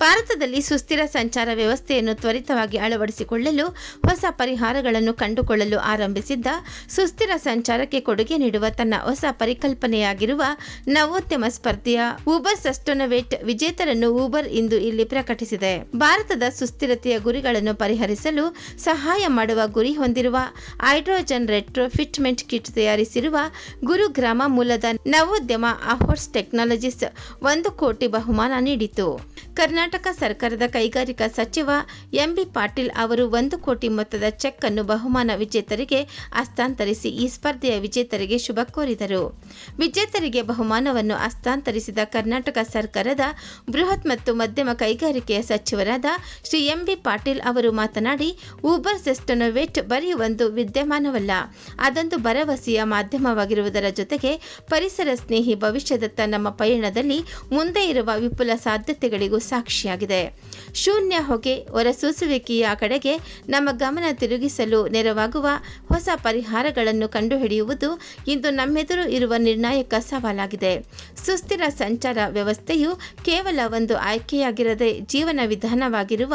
ಭಾರತದಲ್ಲಿ ಸುಸ್ಥಿರ ಸಂಚಾರ ವ್ಯವಸ್ಥೆಯನ್ನು ತ್ವರಿತವಾಗಿ ಅಳವಡಿಸಿಕೊಳ್ಳಲು ಹೊಸ ಪರಿಹಾರಗಳನ್ನು ಕಂಡುಕೊಳ್ಳಲು ಆರಂಭಿಸಿದ್ದ ಸುಸ್ಥಿರ ಸಂಚಾರಕ್ಕೆ ಕೊಡುಗೆ ನೀಡುವ ತನ್ನ ಹೊಸ ಪರಿಕಲ್ಪನೆಯಾಗಿರುವ ನವೋದ್ಯಮ ಸ್ಪರ್ಧೆಯ ಊಬರ್ ಸಸ್ಟೋನವೇಟ್ ವಿಜೇತರನ್ನು ಊಬರ್ ಇಂದು ಇಲ್ಲಿ ಪ್ರಕಟಿಸಿದೆ. ಭಾರತದ ಸುಸ್ಥಿರತೆಯ ಗುರಿಗಳನ್ನು ಪರಿಹರಿಸಲು ಸಹಾಯ ಮಾಡುವ ಗುರಿ ಹೊಂದಿರುವ ಹೈಡ್ರೋಜನ್ ರೆಟ್ರೋಫಿಟ್ಮೆಂಟ್ ಕಿಟ್ ತಯಾರಿಸಿರುವ ಗುರುಗ್ರಾಮ ಮೂಲದ ನವೋದ್ಯಮ ಅಹೋರ್ಸ್ ಟೆಕ್ನಾಲಜೀಸ್ ಒಂದು ಕೋಟಿ ಬಹುಮಾನ ನೀಡಿತು. ಕರ್ನಾಟಕ ಸರ್ಕಾರದ ಕೈಗಾರಿಕಾ ಸಚಿವ ಎಂಬಿ ಪಾಟೀಲ್ ಅವರು ಒಂದು ಕೋಟಿ ಮೊತ್ತದ ಚೆಕ್ ಅನ್ನು ಬಹುಮಾನ ವಿಜೇತರಿಗೆ ಹಸ್ತಾಂತರಿಸಿ ಈ ಸ್ಪರ್ಧೆಯ ವಿಜೇತರಿಗೆ ಶುಭ ಕೋರಿದರು. ವಿಜೇತರಿಗೆ ಬಹುಮಾನವನ್ನು ಹಸ್ತಾಂತರಿಸಿದ ಕರ್ನಾಟಕ ಸರ್ಕಾರದ ಬೃಹತ್ ಮತ್ತು ಮಧ್ಯಮ ಕೈಗಾರಿಕೆಯ ಸಚಿವರಾದ ಶ್ರೀ ಎಂಬಿ ಪಾಟೀಲ್ ಅವರು ಮಾತನಾಡಿ, ಊಬರ್ ಸೆಸ್ಟನೋವೇಟ್ ಬರೀ ಒಂದು ವಿದ್ಯಮಾನವಲ್ಲ. ಅದೊಂದು ಭರವಸೆಯ ಮಾಧ್ಯಮವಾಗಿರುವುದರ ಜೊತೆಗೆ ಪರಿಸರ ಸ್ನೇಹಿ ಭವಿಷ್ಯದತ್ತ ನಮ್ಮ ಪಯಣದಲ್ಲಿ ಮುಂದೆ ಇರುವ ವಿಪುಲ ಸಾಧ್ಯತೆಗಳಿಗೂ ಸಾಕ್ಷಿಯಾಗಿದೆ ಶೂನ್ಯ ಹೊಗೆ ಹೊರಸೂಸುವಿಕೆಯ ಕಡೆಗೆ ನಮ್ಮ ಗಮನ ತಿರುಗಿಸಲು ನೆರವಾಗುವ ಹೊಸ ಪರಿಹಾರಗಳನ್ನು ಕಂಡುಹಿಡಿಯುವುದು ಇಂದು ನಮ್ಮೆದುರು ಇರುವ ನಿರ್ಣಾಯಕ ಸವಾಲಾಗಿದೆ. ಸುಸ್ಥಿರ ಸಂಚಾರ ವ್ಯವಸ್ಥೆಯು ಕೇವಲ ಒಂದು ಆಯ್ಕೆಯಾಗಿರದೆ ಜೀವನ ವಿಧಾನವಾಗಿರುವ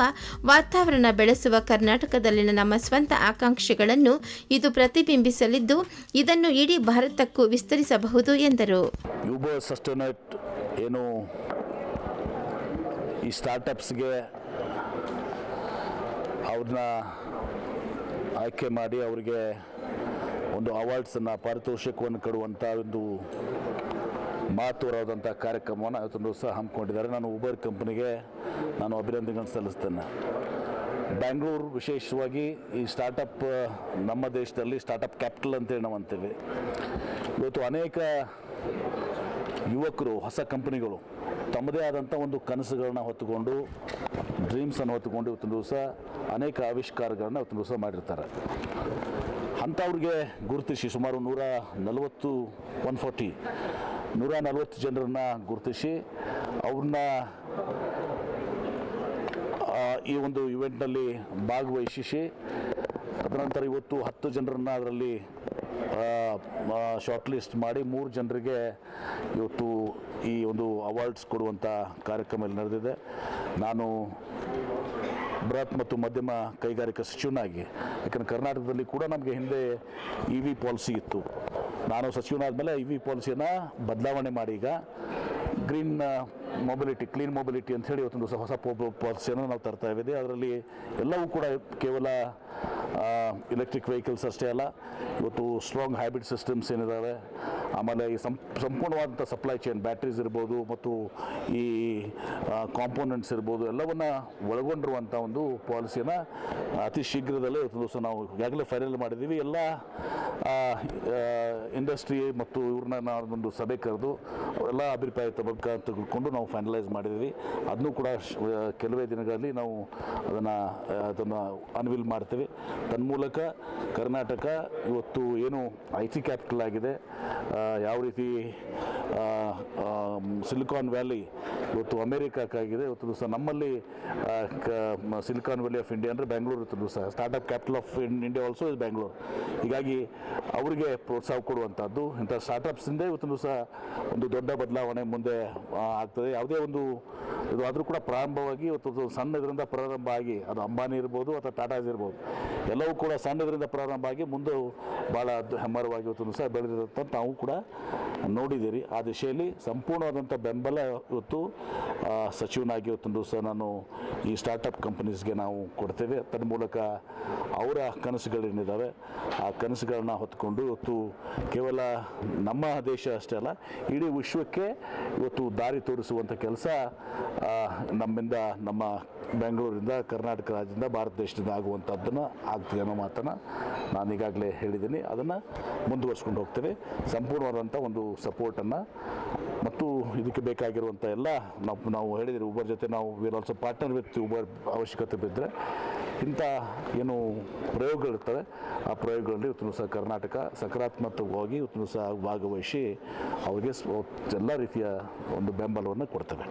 ವಾತಾವರಣ ಬೆಳೆಸುವ ಕರ್ನಾಟಕದಲ್ಲಿನ ನಮ್ಮ ಸ್ವಂತ ಆಕಾಂಕ್ಷೆಗಳನ್ನು ಇದು ಪ್ರತಿಬಿಂಬಿಸಲಿದ್ದು, ಇದನ್ನು ಇಡೀ ಭಾರತಕ್ಕೂ ವಿಸ್ತರಿಸಬಹುದು ಎಂದರು. ಏನು ಈ ಸ್ಟಾರ್ಟಪ್ಸ್ಗೆ ಅವ್ರನ್ನ ಆಯ್ಕೆ ಮಾಡಿ ಅವರಿಗೆ ಒಂದು ಅವಾರ್ಡ್ಸನ್ನು ಪಾರಿತೋಷಿಕವನ್ನು ಕೊಡುವಂಥ ಒಂದು ಮಾತುರಾದಂಥ ಕಾರ್ಯಕ್ರಮವನ್ನು ಇವತ್ತೊಂದು ಸಹ ಹಮ್ಮಿಕೊಂಡಿದ್ದಾರೆ. ನಾನು ಉಬರ್ ಕಂಪ್ನಿಗೆ ನಾನು ಅಭಿನಂದನೆಗಳನ್ನು ಸಲ್ಲಿಸ್ತೇನೆ. ಬ್ಯಾಂಗ್ಳೂರು ವಿಶೇಷವಾಗಿ ಈ ಸ್ಟಾರ್ಟಪ್ ನಮ್ಮ ದೇಶದಲ್ಲಿ ಸ್ಟಾರ್ಟಪ್ ಕ್ಯಾಪಿಟಲ್ ಅಂತೇಳಿ ನಾವು ಅಂತೀವಿ. ಇವತ್ತು ಅನೇಕ ಯುವಕರು, ಹೊಸ ಕಂಪನಿಗಳು ತಮ್ಮದೇ ಆದಂಥ ಒಂದು ಕನಸುಗಳನ್ನ ಹೊತ್ತುಕೊಂಡು ಡ್ರೀಮ್ಸನ್ನು ಹೊತ್ತುಕೊಂಡು ಇವತ್ತೊಂದು ದಿವಸ ಅನೇಕ ಆವಿಷ್ಕಾರಗಳನ್ನ ಇವತ್ತೊಂದು ದಿವಸ ಮಾಡಿರ್ತಾರೆ. ಅಂಥವ್ರಿಗೆ ಗುರುತಿಸಿ ಸುಮಾರು ನೂರ ನಲವತ್ತು ಒನ್ ಫೋರ್ಟಿ ನೂರ ನಲವತ್ತು ಜನರನ್ನ ಗುರುತಿಸಿ ಅವ್ರನ್ನ ಈ ಒಂದು ಇವೆಂಟ್ನಲ್ಲಿ ಭಾಗವಹಿಸಿ ತದನಂತರ ಇವತ್ತು ಹತ್ತು ಜನರನ್ನ ಅದರಲ್ಲಿ ಶಾರ್ಟ್ ಲಿಸ್ಟ್ ಮಾಡಿ ಮೂರು ಜನರಿಗೆ ಇವತ್ತು ಈ ಒಂದು ಅವಾರ್ಡ್ಸ್ ಕೊಡುವಂಥ ಕಾರ್ಯಕ್ರಮ ಇಲ್ಲಿ ನಡೆದಿದೆ. ನಾನು ಬೃಹತ್ ಮತ್ತು ಮಧ್ಯಮ ಕೈಗಾರಿಕಾ ಸಚಿವನಾಗಿ, ಯಾಕಂದರೆ ಕರ್ನಾಟಕದಲ್ಲಿ ಕೂಡ ನಮಗೆ ಹಿಂದೆ ಇ ವಿ ಪಾಲಿಸಿ ಇತ್ತು. ನಾನು ಸಚಿವನಾದ್ಮೇಲೆ ಇ ವಿ ಪಾಲಿಸಿಯನ್ನು ಬದಲಾವಣೆ ಮಾಡಿ ಈಗ ಗ್ರೀನ್ ಮೊಬಿಲಿಟಿ ಕ್ಲೀನ್ ಮೊಬಿಲಿಟಿ ಅಂತ ಹೇಳಿ ಇವತ್ತೊಂದು ಹೊಸ ಹೊಸ ಪಾಲಿಸಿಯನ್ನು ನಾವು ತರ್ತಾ ಇದ್ದೀವಿ. ಅದರಲ್ಲಿ ಎಲ್ಲವೂ ಕೂಡ ಕೇವಲ ಎಲೆಕ್ಟ್ರಿಕ್ ವೆಹಿಕಲ್ಸ್ ಅಷ್ಟೇ ಅಲ್ಲ, ಇವತ್ತು ಸ್ಟ್ರಾಂಗ್ ಹ್ಯಾಬಿಟ್ ಸಿಸ್ಟಮ್ಸ್ ಏನಿದ್ದಾವೆ ಆಮೇಲೆ ಈ ಸಂಪೂರ್ಣವಾದಂಥ ಸಪ್ಲೈ ಚೈನ್ ಬ್ಯಾಟ್ರೀಸ್ ಇರ್ಬೋದು, ಮತ್ತು ಈ ಕಾಂಪೋನೆಂಟ್ಸ್ ಇರ್ಬೋದು, ಎಲ್ಲವನ್ನು ಒಳಗೊಂಡಿರುವಂಥ ಒಂದು ಪಾಲಿಸಿಯನ್ನು ಅತಿ ಶೀಘ್ರದಲ್ಲೇ ಇವತ್ತು ದಿವಸ ನಾವು ಈಗಾಗಲೇ ಫೈನಲ್ ಮಾಡಿದ್ದೀವಿ. ಎಲ್ಲ ಇಂಡಸ್ಟ್ರಿ ಮತ್ತು ಇವ್ರನ್ನ ನಾವು ಒಂದು ಸಭೆ ಕರೆದು ಎಲ್ಲ ಅಭಿಪ್ರಾಯ ತಗೊಂಡು ತೆಗೆದುಕೊಂಡು ನಾವು ಫೈನಲೈಸ್ ಮಾಡಿದ್ದೀವಿ. ಅದನ್ನು ಕೂಡ ಕೆಲವೇ ದಿನಗಳಲ್ಲಿ ನಾವು ಅದನ್ನು ಅದನ್ನು ಅನ್ವಿಲ್ ಮಾಡ್ತೀವಿ. ತನ್ಮೂಲಕ ಕರ್ನಾಟಕ ಇವತ್ತು ಏನು ಐ ಟಿ ಕ್ಯಾಪಿಟಲ್ ಆಗಿದೆ. ಯಾವ ರೀತಿ ಸಿಲಿಕಾನ್ ವ್ಯಾಲಿ ಇವತ್ತು ಅಮೇರಿಕಾಕ್ಕಾಗಿದೆ. ಇವತ್ತು ದಿವಸ ನಮ್ಮಲ್ಲಿ ಸಿಲಿಕಾನ್ ವ್ಯಾಲಿ ಆಫ್ ಇಂಡಿಯಾ ಅಂದರೆ ಬೆಂಗಳೂರು ಇವತ್ತು ದಿವಸ. Startup capital of India also is Bengaluru ಹೀಗಾಗಿ ಅವರಿಗೆ ಪ್ರೋತ್ಸಾಹ ಕೊಡುವಂಥದ್ದು ಇಂಥ ಸ್ಟಾರ್ಟಪ್ಸಿಂದ ಇವತ್ತು ದಿವಸ ಒಂದು ದೊಡ್ಡ ಬದಲಾವಣೆ ಮುಂದೆ ಆಗ್ತದೆ. ಯಾವುದೇ ಒಂದು ಇದು ಆದರೂ ಕೂಡ ಪ್ರಾರಂಭವಾಗಿ ಇವತ್ತು ಸಣ್ಣ ಇದರಿಂದ ಪ್ರಾರಂಭ ಆಗಿ, ಅದು ಅಂಬಾನಿ ಇರ್ಬೋದು ಅಥವಾ ಟಾಟಾಸ್ ಇರ್ಬೋದು, ಎಲ್ಲವೂ ಕೂಡ ಸಣ್ಣದರಿಂದ ಪ್ರಾರಂಭ ಆಗಿ ಮುಂದೆ ಭಾಳ ಹೆಮ್ಮರವಾಗಿ ಇವತ್ತು ದಿವಸ ಬೆಳೆದಿರುತ್ತಂತ ನಾವು ಕೂಡ ನೋಡಿದ್ದೀರಿ ಆ ದಿಶೆಯಲ್ಲಿ ಸಂಪೂರ್ಣವಾದಂಥ ಬೆಂಬಲ ಇವತ್ತು ಸಚಿವನಾಗಿ ಇವತ್ತೊಂದು ಸಹ ನಾನು ಈ ಸ್ಟಾರ್ಟಪ್ ಕಂಪನೀಸ್ಗೆ ನಾವು ಕೊಡ್ತೇವೆ. ತನ್ನ ಮೂಲಕ ಅವರ ಕನಸುಗಳೇನಿದ್ದಾವೆ. ಆ ಕನಸುಗಳನ್ನ ಹೊತ್ಕೊಂಡು ಇವತ್ತು ಕೇವಲ ನಮ್ಮ ದೇಶ ಅಷ್ಟೇ ಅಲ್ಲ, ಇಡೀ ವಿಶ್ವಕ್ಕೆ ಇವತ್ತು ದಾರಿ ತೋರಿಸುವಂಥ ಕೆಲಸ ನಮ್ಮಿಂದ, ನಮ್ಮ ಬೆಂಗಳೂರಿಂದ, ಕರ್ನಾಟಕ ರಾಜ್ಯದಿಂದ, ಭಾರತ ದೇಶದಿಂದ ಆಗುವಂಥದ್ದನ್ನು ಆಗ್ತದೆ ಅನ್ನೋ ಮಾತನ್ನು ನಾನು ಈಗಾಗಲೇ ಹೇಳಿದ್ದೀನಿ. ಅದನ್ನು ಮುಂದುವರ್ಸ್ಕೊಂಡು ಹೋಗ್ತೇವೆ. ಸಂಪೂರ್ಣವಾದಂಥ ಒಂದು ಸಪೋರ್ಟನ್ನು ಮತ್ತು ಇದಕ್ಕೆ ಬೇಕಾಗಿರುವಂಥ ಎಲ್ಲ ನಾವು ನಾವು ಹೇಳಿದರೆ ಉಬರ್ ಜೊತೆ ನಾವು we're also partner with Uber ಅವಶ್ಯಕತೆ ಬಿದ್ದರೆ ಇಂಥ ಏನು ಪ್ರಯೋಗಗಳಿರ್ತವೆ, ಆ ಪ್ರಯೋಗಗಳಲ್ಲಿ ಇವತ್ತು ಸಹ ಕರ್ನಾಟಕ ಸಕಾರಾತ್ಮಕವಾಗಿ ಇವತ್ತು ಸಹ ಭಾಗವಹಿಸಿ ಅವರಿಗೆ ಎಲ್ಲ ರೀತಿಯ ಒಂದು ಬೆಂಬಲವನ್ನು ಕೊಡ್ತವೆ.